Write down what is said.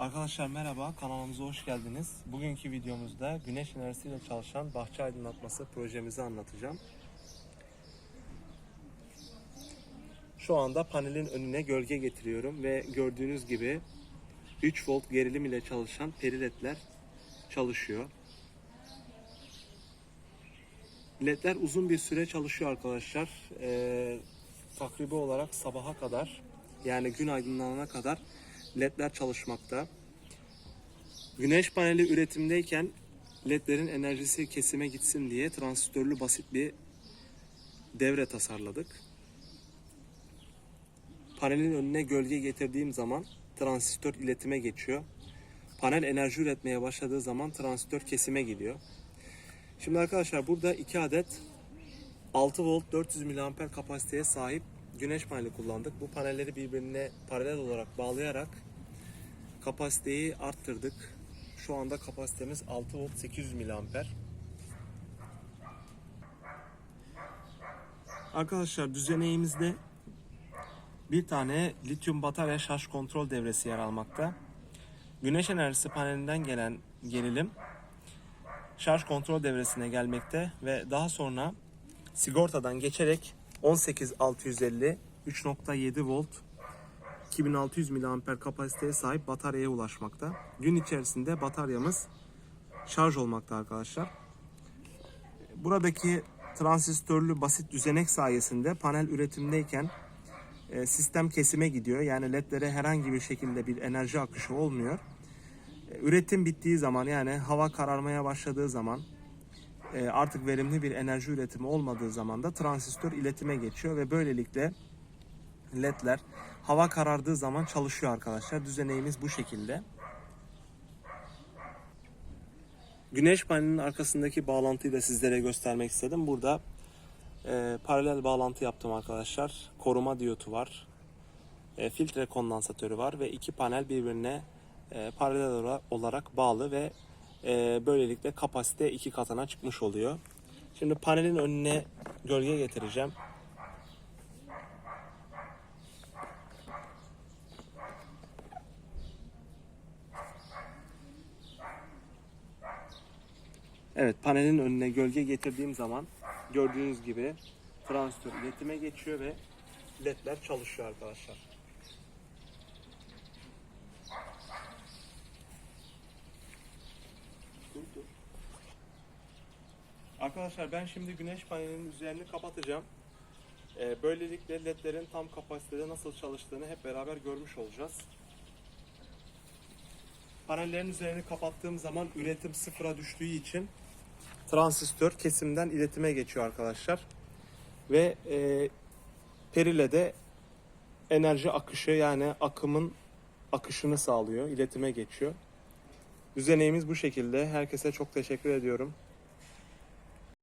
Arkadaşlar merhaba, kanalımıza hoş geldiniz. Bugünkü videomuzda güneş enerjisiyle çalışan bahçe aydınlatması projemizi anlatacağım. Şu anda panelin önüne gölge getiriyorum ve gördüğünüz gibi 3 volt gerilim ile çalışan periletler çalışıyor. LED'ler uzun bir süre çalışıyor arkadaşlar. Ee, takribi olarak sabaha kadar yani gün aydınlanana kadar ledler çalışmakta. Güneş paneli üretimdeyken ledlerin enerjisi kesime gitsin diye transistörlü basit bir devre tasarladık. Panelin önüne gölge getirdiğim zaman transistör iletime geçiyor. Panel enerji üretmeye başladığı zaman transistör kesime gidiyor. Şimdi arkadaşlar burada 2 adet 6 volt 400 mAh kapasiteye sahip güneş paneli kullandık. Bu panelleri birbirine paralel olarak bağlayarak kapasiteyi arttırdık. Şu anda kapasitemiz 6 volt 800 mAh. Arkadaşlar düzeneğimizde bir tane lityum batarya şarj kontrol devresi yer almakta. Güneş enerjisi panelinden gelen gerilim şarj kontrol devresine gelmekte ve daha sonra sigortadan geçerek 18650 3.7 volt 2600 mAh kapasiteye sahip bataryaya ulaşmakta. Gün içerisinde bataryamız şarj olmakta arkadaşlar. Buradaki transistörlü basit düzenek sayesinde panel üretimdeyken e, sistem kesime gidiyor. Yani ledlere herhangi bir şekilde bir enerji akışı olmuyor. E, Üretim bittiği zaman yani hava kararmaya başladığı zaman artık verimli bir enerji üretimi olmadığı zaman da transistör iletime geçiyor ve böylelikle ledler hava karardığı zaman çalışıyor arkadaşlar. Düzeneğimiz bu şekilde. Güneş panelinin arkasındaki bağlantıyı da sizlere göstermek istedim. Burada e, paralel bağlantı yaptım arkadaşlar. Koruma diyotu var. E, filtre kondansatörü var ve iki panel birbirine e, paralel ola- olarak bağlı ve e, böylelikle kapasite iki katına çıkmış oluyor. Şimdi panelin önüne gölge getireceğim. Evet panelin önüne gölge getirdiğim zaman gördüğünüz gibi transistör iletime geçiyor ve ledler çalışıyor arkadaşlar. Arkadaşlar ben şimdi güneş panelinin üzerini kapatacağım. Ee, Böylelikle ledlerin tam kapasitede nasıl çalıştığını hep beraber görmüş olacağız. Panellerin üzerini kapattığım zaman üretim sıfıra düştüğü için transistör kesimden iletime geçiyor arkadaşlar. Ve e, perile de enerji akışı yani akımın akışını sağlıyor, iletime geçiyor. Düzeneğimiz bu şekilde. Herkese çok teşekkür ediyorum.